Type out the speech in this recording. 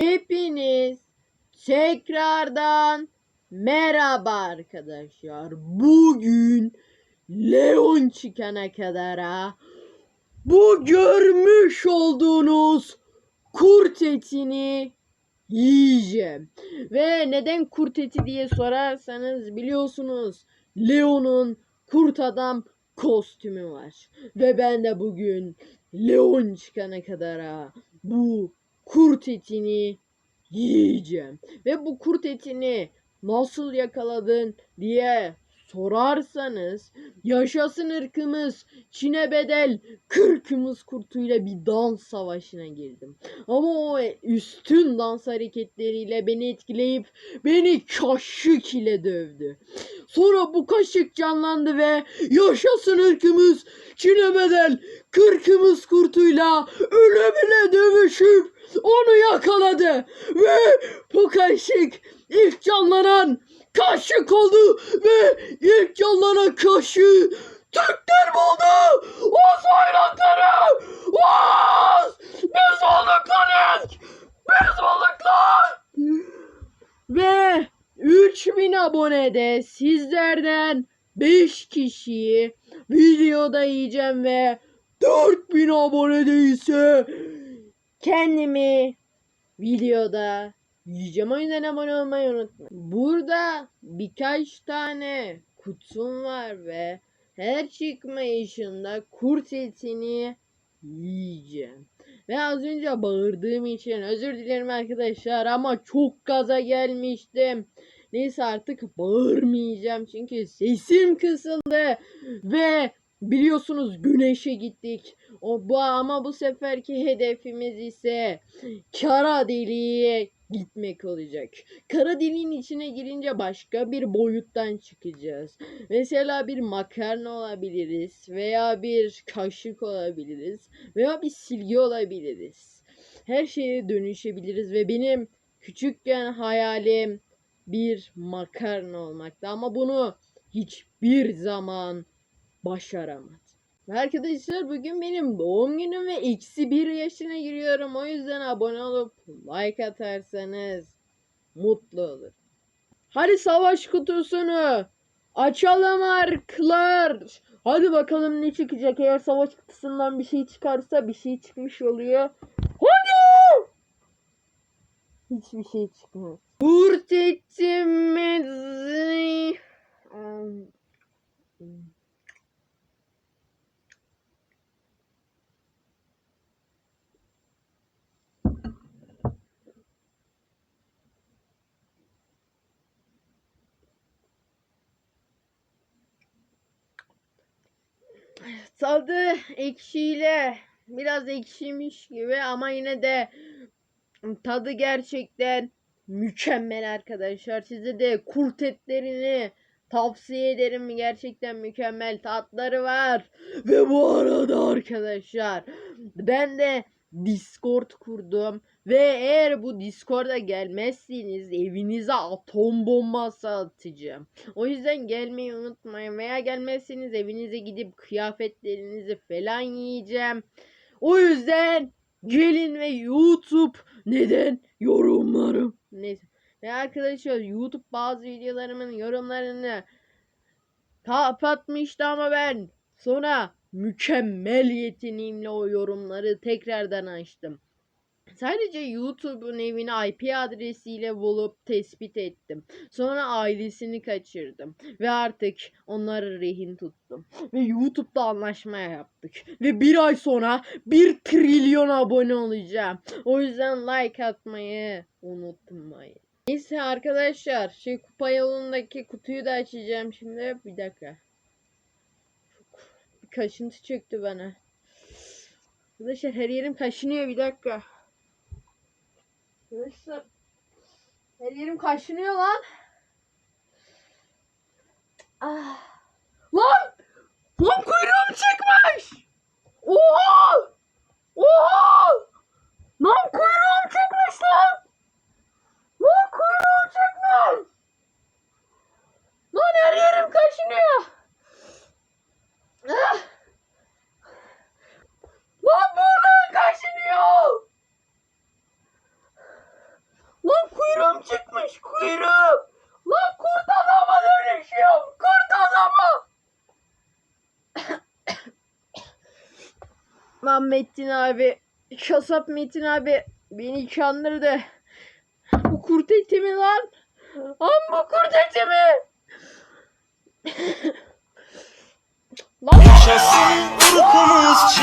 Hepiniz tekrardan merhaba arkadaşlar. Bugün Leon çıkana kadar ha, bu görmüş olduğunuz kurt etini yiyeceğim. Ve neden kurt eti diye sorarsanız biliyorsunuz Leon'un kurt adam kostümü var. Ve ben de bugün Leon çıkana kadar ha, bu kurt etini yiyeceğim. Ve bu kurt etini nasıl yakaladın diye sorarsanız yaşasın ırkımız Çin'e bedel kırkımız kurtuyla bir dans savaşına girdim. Ama o üstün dans hareketleriyle beni etkileyip beni kaşık ile dövdü. Sonra bu kaşık canlandı ve yaşasın ırkımız Çin'e bedel kırkımız kurtuyla ölümüne dövüşüp onu yakaladı. Ve bu kaşık ilk canlanan kaşık oldu ve ilk canlanan kaşığı Türkler buldu. Oz bayrakları. Oz! Biz olduk. Biz olduk lan. Ve 3000 abonede sizlerden 5 kişiyi videoda yiyeceğim ve 4000 abonede ise kendimi videoda yiyeceğim. O yüzden abone olmayı unutmayın. Burada birkaç tane kutum var ve her çıkmayışında kurt etini yiyeceğim. Ve az önce bağırdığım için özür dilerim arkadaşlar ama çok gaza gelmiştim. Neyse artık bağırmayacağım çünkü sesim kısıldı ve biliyorsunuz güneşe gittik. O bu ama bu seferki hedefimiz ise kara deliğe gitmek olacak. Kara deliğin içine girince başka bir boyuttan çıkacağız. Mesela bir makarna olabiliriz veya bir kaşık olabiliriz veya bir silgi olabiliriz. Her şeye dönüşebiliriz ve benim küçükken hayalim bir makarna olmaktı ama bunu hiçbir zaman başaramadım. Ve Arkadaşlar bugün benim doğum günüm ve eksi bir yaşına giriyorum. O yüzden abone olup like atarsanız mutlu olur. Hadi savaş kutusunu açalım arklar. Hadi bakalım ne çıkacak. Eğer savaş kutusundan bir şey çıkarsa bir şey çıkmış oluyor. Hadi! Hiçbir şey çıkmaz. Kurt etimizi... Tadı ekşiyle biraz ekşiymiş gibi ama yine de tadı gerçekten mükemmel arkadaşlar. Size de kurt etlerini tavsiye ederim. Gerçekten mükemmel tatları var. Ve bu arada arkadaşlar ben de Discord kurdum. Ve eğer bu Discord'a gelmezseniz evinize atom bombası atacağım. O yüzden gelmeyi unutmayın. Veya gelmezseniz evinize gidip kıyafetlerinizi falan yiyeceğim. O yüzden gelin ve YouTube neden yorumlarım. Neyse. Ve arkadaşlar YouTube bazı videolarımın yorumlarını kapatmıştı ama ben sonra mükemmel yeteneğimle o yorumları tekrardan açtım. Sadece YouTube'un evini IP adresiyle bulup tespit ettim. Sonra ailesini kaçırdım. Ve artık onları rehin tuttum. Ve YouTube'da anlaşma yaptık. Ve bir ay sonra 1 trilyon abone olacağım. O yüzden like atmayı unutmayın. Neyse arkadaşlar şey kupa yolundaki kutuyu da açacağım şimdi. Bir dakika. Kaşıntı çöktü bana. Arkadaşlar her yerim kaşınıyor bir dakika. Arkadaşlar her yerim kaşınıyor lan. Yalan Metin abi. Kasap Metin abi. Beni kandırdı. Bu kurt eti mi lan? Lan bu kurt eti mi? lan. Yaşasın ırkımız.